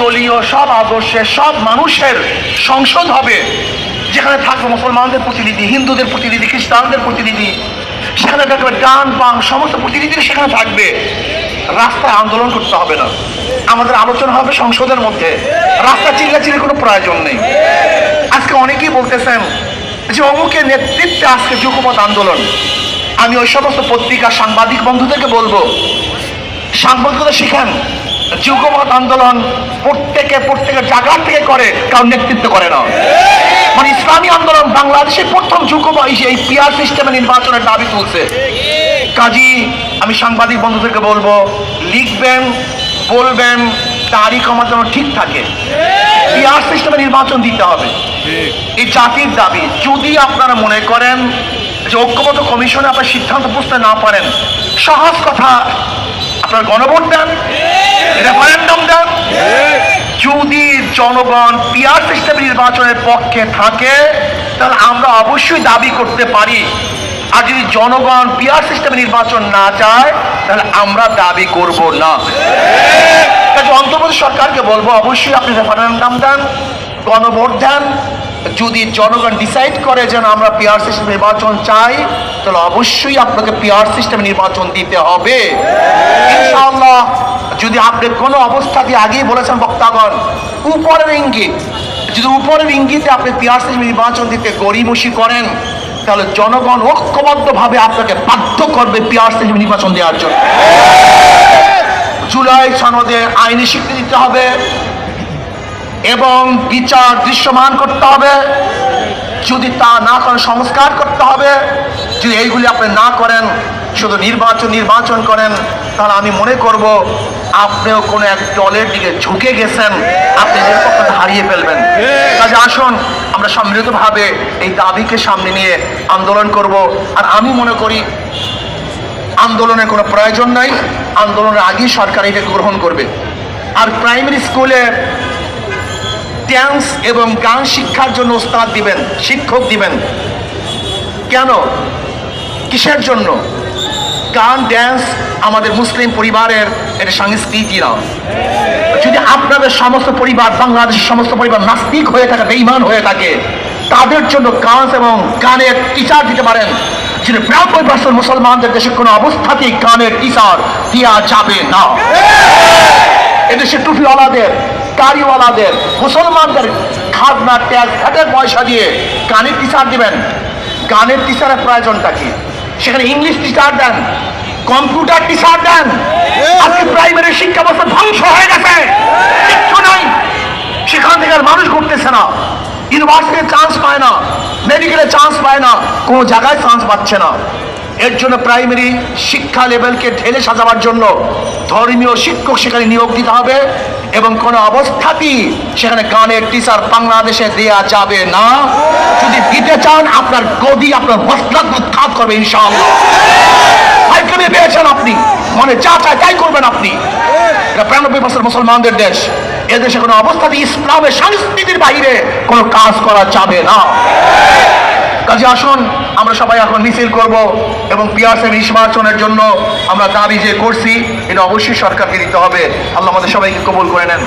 দলীয় সব আদর্শের, সব মানুষের সংসদ হবে। যেখানে থাকবে মুসলমানদের প্রতিনিধি, হিন্দুদের প্রতিনিধি, খ্রিস্টানদের প্রতিনিধি, সেখানে থাকবে ডান, বাম, সমস্ত প্রতিনিধি সেখানে থাকবে। রাস্তায় আন্দোলন করতে হবে না। আমাদের আলোচনা হবে সংসদের মধ্যে। রাস্তা চিল্লাচিল্লি কোনো প্রয়োজন নেই। আজকে অনেকেই বলতেছেন যে অমুকের নেতৃত্বে আজকে যুগপথ আন্দোলন। আমি ওই সমস্ত পত্রিকা সাংবাদিক বন্ধুদেরকে বলব, সাংবাদিকতা শিখেন। যুগপথ আন্দোলন প্রত্যেকে প্রত্যেকের জায়গা থেকে করে, কারণ নেতৃত্ব করে না। মানে ইসলামী আন্দোলন বাংলাদেশে প্রথম যুগপথ এই পিয়ার সিস্টেমে নির্বাচনের দাবি তুলছে। কাজী, আমি সাংবাদিক বন্ধুদেরকে বলব, লিখবেন, বলবেন, তারিখ আমার যেন ঠিক থাকে। পিয়ার সিস্টেমে নির্বাচন দিতে হবে। এই জাতির দাবি, যদি আপনারা মনে করেন যে ঐক্যবদ্ধ কমিশনে আপনার সিদ্ধান্ত বুঝতে না পারেন, সহজ কথা, আপনার গণভোট দেন রেফারেন্ডাম দেন যদি জনগণ পিয়ার সিস্টেম নির্বাচনের পক্ষে থাকে, তাহলে আমরা অবশ্যই দাবি করতে পারি। আর যদি জনগণ পিয়ার সিস্টেমে নির্বাচন না চায়, তাহলে আমরা দাবি করব না। কাজে সরকারকে বলব, অবশ্যই আপনি রেফারেন্ডাম দেন, গণভোট দেন। যদি জনগণ ডিসাইড করে যেন আমরা পিআর সিস্টেম নির্বাচন চাই, তাহলে অবশ্যই আপনাকে পিআর সিস্টেম নির্বাচন দিতে হবে। ইনশাআল্লাহ যদি আপনি কোনো অবস্থা দিয়ে আগেই বলেছেন, বক্তাগণ, উপরের ইঙ্গিত, যদি উপরের ইঙ্গিতে আপনি পিআর নির্বাচন দিতে গরিমসি করেন, তাহলে জনগণ ঐক্যবদ্ধভাবে আপনাকে বাধ্য করবে পিআর নির্বাচন দেওয়ার জন্য। জুলাই সনদে আইনি স্বীকৃতি দিতে হবে এবং বিচার দৃশ্যমান করতে হবে। যদি তা না করেন সংস্কার করতে হবে, যদি এইগুলি আপনি না করেন, শুধু নির্বাচন নির্বাচন করেন, তাহলে আমি মনে করব আপনিও কোনো এক দলের দিকে ঝুঁকে গেছেন, আপনি নিরপেক্ষ হারিয়ে ফেলবেন। কাজে আসুন, আমরা সম্মিলিতভাবে এই দাবিকে সামনে নিয়ে আন্দোলন করব। আর আমি মনে করি, আন্দোলনের কোনো প্রয়োজন নাই, আন্দোলনের আগেই সরকার এটাকে গ্রহণ করবে। আর প্রাইমারি স্কুলে ড্যান্স এবং গান শিক্ষার জন্য ওস্তাদ দিবেন, শিক্ষক দিবেন। কেন? কিসের জন্য? গান ড্যান্স আমাদের মুসলিম পরিবারের এটা সংস্কৃতি না যদি আপনাদের সমস্ত পরিবার, বাংলাদেশের সমস্ত পরিবার নাস্তিক হয়ে থাকে বেইমান হয়ে থাকে, তাদের জন্য গান এবং গানের টিচার দিতে পারেন। যদি বিরানব্বই পার্সেন্ট মুসলমানদের দেশে কোনো অবস্থাতেই গানের টিচার দেওয়া যাবে না। এদেশে টুপিওয়ালাদের গাড়িওয়ালাদের মুসলমানদের খাজনা ট্যাক্স ঘাটের পয়সা দিয়ে গানের টিচার দিবেন। গানের টিচারের প্রয়োজনটা কি? সেখানে ইংলিশ টিচার দেন কম্পিউটার টিচার দেন। আজকে প্রাইমারি শিক্ষা ব্যবস্থা ধ্বংস হয়ে গেছে। কিচ্ছু নাই। সেখান থেকে আর মানুষ ঘুরতেছে না। ইউনিভার্সিটিতে চান্স পায় না। মেডিকেলে চান্স পায় না। কোনো জায়গায় চান্স পাচ্ছে না। এর জন্য প্রাইমারি শিক্ষা লেভেলকে ঢেলে সাজাবার জন্য ধর্মীয় শিক্ষক সেখানে নিয়োগ দিতে হবে এবং কোনো অবস্থাতেই সেখানে গানের টিচার বাংলাদেশে দেয়া যাবে না। যদি দিতে চান, আপনার গদি, আপনার মশলা উৎখাত করবে হাইকমে পেয়েছেন আপনি। মনে যা চায় তাই করবেন আপনি। এটা বিরানব্বই বছর মুসলমানদের দেশ। এদেশে কোনো অবস্থাতে ইসলামের সংস্কৃতির বাইরে কোনো কাজ করা যাবে না। কাজে আসুন আমরা সবাই এখন মিছিল করব এবং পিয়াসের নির্বাচনের জন্য আমরা দাবি যে করছি, এটা অবশ্যই সরকারকে দিতে হবে। আল্লাহ আমাদের সবাইকে কবল করে নেন।